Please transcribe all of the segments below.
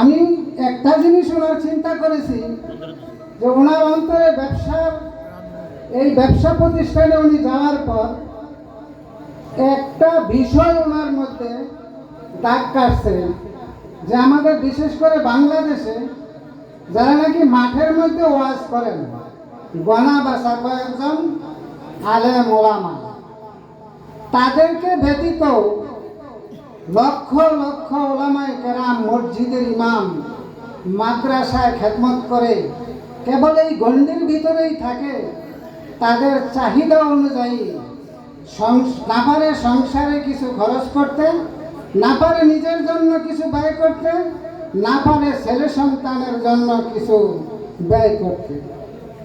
আমি একটা জিনিস ওনার চিন্তা করেছি, যে ওনার অন্তরে ব্যবসার, এই ব্যবসা প্রতিষ্ঠানে উনি যাওয়ার পর একটা বিষয় ওনার মধ্যে দাগ কাটছে, যে আমাদের বিশেষ করে বাংলাদেশে যারা নাকি মাঠের মধ্যে ওয়াজ করেন, গনা বাসা কয়েকজন আলেম ওলামা, তাদেরকে ব্যতীত লক্ষ লক্ষ ওলামায় কেরাম মসজিদের ইমাম মাদ্রাসায় খেদমত করে কেবল এই গণ্ডির ভিতরেই থাকে, তাদের চাহিদা অনুযায়ী না পারে সংসারে কিছু খরচ করতে না পারে নিজের জন্য কিছু ব্যয় করতে না পারে ছেলে সন্তানের জন্য কিছু ব্যয় করতে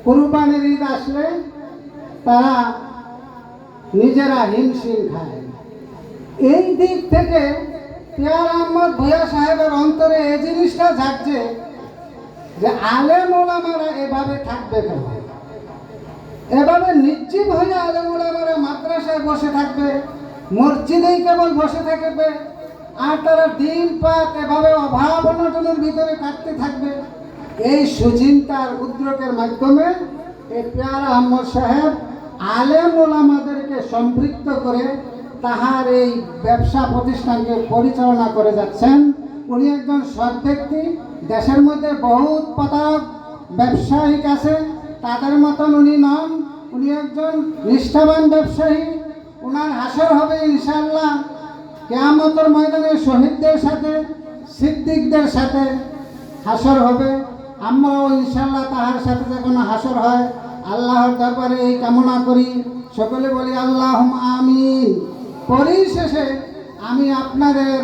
কুরবানির ঈদ আসলে তারা নিজেরা হিমশিম খায়। এই দিক থেকে পেয়ার আহমদ ভূয়া সাহেবের অন্তরে এই জিনিসটা জাগছে যে আলেম ওলামারা এভাবে থাকবে কেন? এভাবে নিশ্চিত হয়ে আলেম ওলামারা মাদ্রাসায় বসে থাকবে, মসজিদেই কেবল বসে থাকবে, আর তারা দিন পাত এভাবে অভাব অনটনের ভিতরে কাটতে থাকবে, এই সুচিন্তার উদ্যোগের মাধ্যমে এই পেয়ার আহমদ সাহেব আলেম ওলামাদেরকে সম্পৃক্ত করে তাহার এই ব্যবসা প্রতিষ্ঠানকে পরিচালনা করে যাচ্ছেন। উনি একজন সৎ ব্যক্তি, দেশের মধ্যে বহুত প্রতারক ব্যবসায়িক আছে, তাদের মতন উনি নন। উনি একজন নিষ্ঠাবান ব্যবসায়ী। ওনার হাসর হবে ইনশাল্লাহ কেয়ামতর ময়দানে শহীদদের সাথে, সিদ্দিকদের সাথে হাসর হবে। আমরাও ইনশাল্লাহ তাহার সাথে যখন হাসর হয়, আল্লাহর দরবারে এই কামনা করি। সকলে বলি আল্লাহ পরিশেষে আমি আপনাদের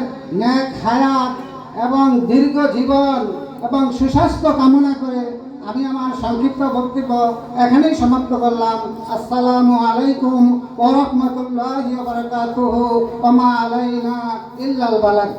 ন্যাক হায়াত এবং দীর্ঘ জীবন এবং সুস্বাস্থ্য কামনা করে আমি আমার সংক্ষিপ্ত বক্তব্য এখানেই সমাপ্ত করলাম। আসসালামু আলাইকুম ওরহমতুল্লাহ বারকাতুহু। ওমা আলাইনা ইল্লাল বালাক